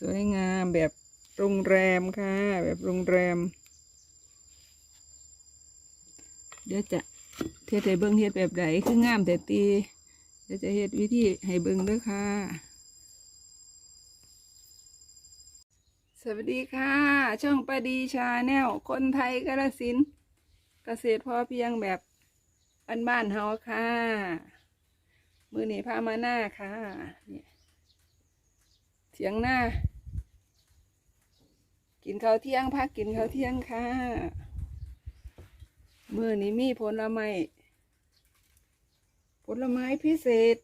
สวยงามแบบโรงแรมค่ะ แบบโรงแรม เดี๋ยวจะเทศให้เบิ้งเฮ็ดแบบใดคืองามแต่ตีเดี๋ยวจะเฮ็ดวิธีให้เบิ้งเด้วยค่ะ สวัสดีค่ะ ช่องปาดีชาแนลคนไทยกาลสินเกษตรพอเพียงแบบบ้านๆเฮาค่ะ มือหนีพามาหน้าค่ะเนี่ย เถียงหน้า กินข้าวเที่ยงพักกินข้าวเที่ยงค่ะมือนี้มีผลไม้ผลไม้พิเศษ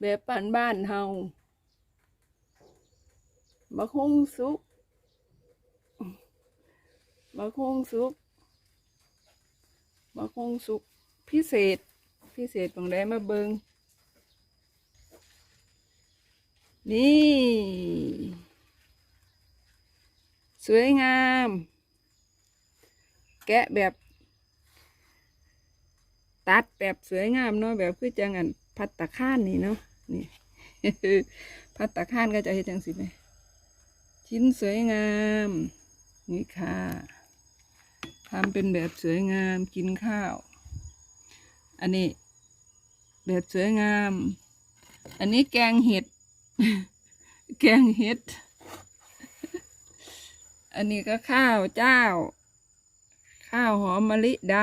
แบบป่นบ้านเฮามะคงสุกมะคงสุกมะคงสุกพิเศษ พิเศษของได้มาเบิง นี่ สวยงาม แกะแบบ ตัดแบบสวยงามเนาะแบบคือจังอันพัตตาข้านนี่เนาะนี่พัตตาข้านก็จะเห็นจังสิไหมชิ้นสวยงาม นี่ค่ะทำเป็นแบบสวยงามกินข้าว อันนี้ แบบสวยงาม อันนี้แกงเห็ด แกงเห็ด อันนี้ก็ข้าวเจ้า ข้าวหอมมะลิด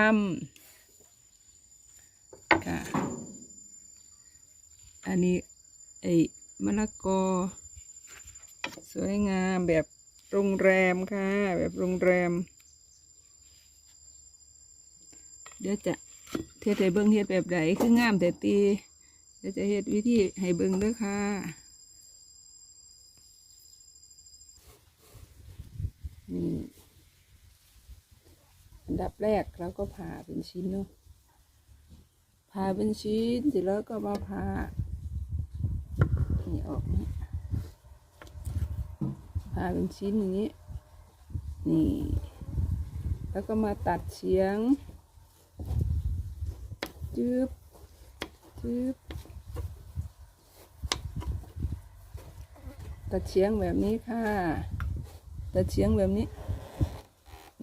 ำค่ะ อันนี้ไอ้มะละกอ สวยงามแบบโรงแรมค่ะ แบบโรงแรม เดี๋ยวจะเทศให้เบิ้งเฮ็ดแบบใดคืองามแต่ตีเดี๋ยวจะเฮ็ดวิธีให้เบิ้งด้วยค่ะ นี่อันดับแรกเราก็ผ่าเป็นชิ้นเนาะผ่าเป็นชิ้นเสร็จแล้วก็มาผ่านี่ออกนะผ่าเป็นชิ้นอย่างนี้ นี่ แล้วก็มาตัดเฉียงจึบจึบตัดเฉียงแบบนี้ค่ะ ตัดเฉียงแบบนี้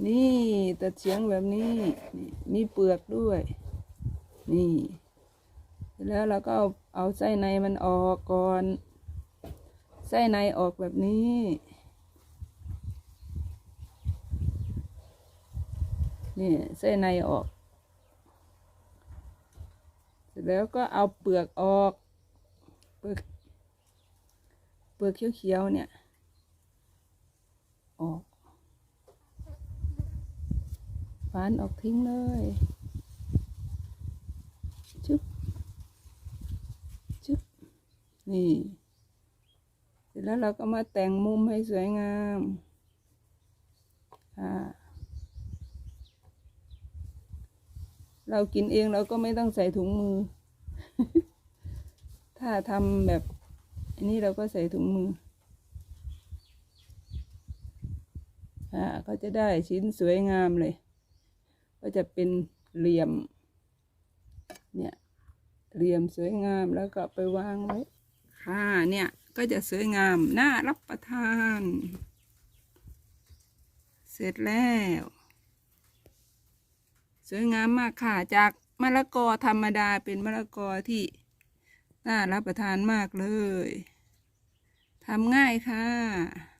นี่ตัดเฉียงแบบนี้นี่มีเปลือกด้วย นี่ แล้วเราก็เอาเอาไส้ในมันออกก่อน ไส้ในออกแบบนี้นี่ไส้ในออกเสร็จแล้วก็เอาเปลือกออก เปลือกเปลือกเขียวๆเนี่ย ออกฟานออกทิ้งเลยชึบชึบนี่ เสร็จแล้วเราก็มาแต่งมุมให้สวยงามค่ะเรากินเองเราก็ไม่ต้องใส่ถุงมือ ถ้าทำแบบ อันนี้เราก็ใส่ถุงมือ อ่าก็จะได้ชิ้นสวยงามเลย ก็จะเป็นเหลี่ยม เนี่ยเหลี่ยมสวยงามแล้วก็ไปวางไว้ค่ะเนี่ยก็จะสวยงามน่ารับประทาน เสร็จแล้ว สวยงามมากค่ะจากมะละกอธรรมดาเป็นมะละกอที่น่ารับประทานมากเลยทำง่ายค่ะ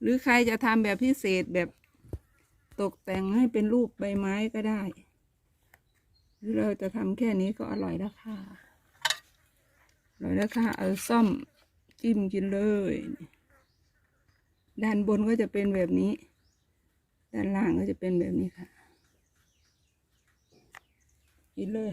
หรือใครจะทำแบบพิเศษแบบตกแต่งให้เป็นรูปใบไม้ก็ได้ หรือเราจะทำแค่นี้ก็อร่อยแล้วค่ะอร่อยแล้วค่ะเอาซ่อมจิ้มกินเลย ด้านบนก็จะเป็นแบบนี้ ด้านล่างก็จะเป็นแบบนี้ค่ะ กินเลย